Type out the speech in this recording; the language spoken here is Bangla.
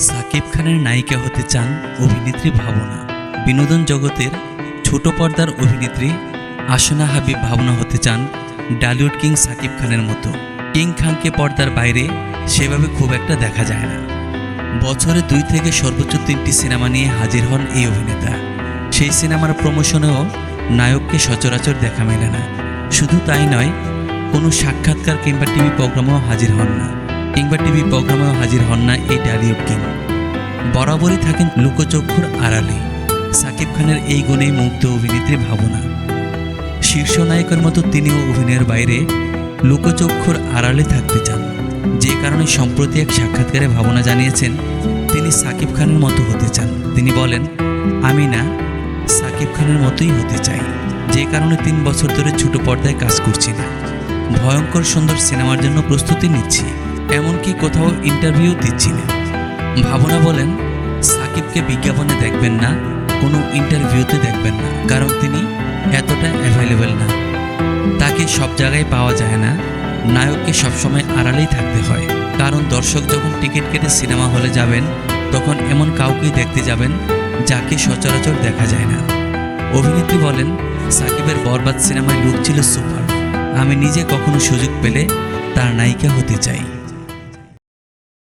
সাকিব খানের নায়িকা হতে চান অভিনেত্রী ভাবনা। বিনোদন জগতের ছোট পর্দার অভিনেত্রী আসনা হাবিব ভাবনা হতে চান ডালিউড কিং সাকিব খানের মতো। কিং খানকে পর্দার বাইরে সেভাবে খুব একটা দেখা যায় না। বছরে দুই থেকে সর্বোচ্চ তিনটি সিনেমা নিয়ে হাজির হন এই অভিনেতা। সেই সিনেমার প্রমোশনেও নায়ককে সচরাচর দেখা মেলে না। শুধু তাই নয়, কোনো সাক্ষাৎকার কিংবা টিভি প্রোগ্রামেও হাজির হন না। কিংবা টিভি প্রোগ্রামেও হাজির হন না এই ডালিউড কিং। বরাবরই থাকেন লুকোচক্ষুর আড়ালে। সাকিব খানের এই গুণেই মুগ্ধ অভিনেত্রী ভাবনা। শীর্ষ নায়কের মতো তিনিও অভিনয়ের বাইরে লোকচক্ষুর আড়ালে থাকতে চান। যে কারণে সম্প্রতি এক সাক্ষাৎকারে ভাবনা জানিয়েছেন, তিনি সাকিব খানের মতো হতে চান। তিনি বলেন, আমি না, সাকিব খানের মতোই হতে চাই। যে কারণে তিন বছর ধরে ছোট পর্দায় কাজ করছি না। ভয়ঙ্কর সুন্দর সিনেমার জন্য প্রস্তুতি নিচ্ছি। এমনকি কোথাও ইন্টারভিউ দিচ্ছি না। ভাবনা বলেন, সাকিবকে বিজ্ঞাপনে দেখবেন না, কোনো ইন্টারভিউতে দেখবেন না, কারণ তিনি এতটা অ্যাভেলেবেল না। তাকে সব জায়গায় পাওয়া যায় না, নায়ককে সবসময় আড়ালেই থাকতে হয়। কারণ দর্শক যখন টিকিট কেটে সিনেমা হলে যাবেন, তখন এমন কাউকেই দেখতে যাবেন যাকে সচরাচর দেখা যায় না। অভিনেত্রী বলেন, সাকিবের বরবাদ সিনেমায় লুক ছিল সুপার আমি নিজে কখনো সুযোগ পেলে তার নায়িকা হতে চাই।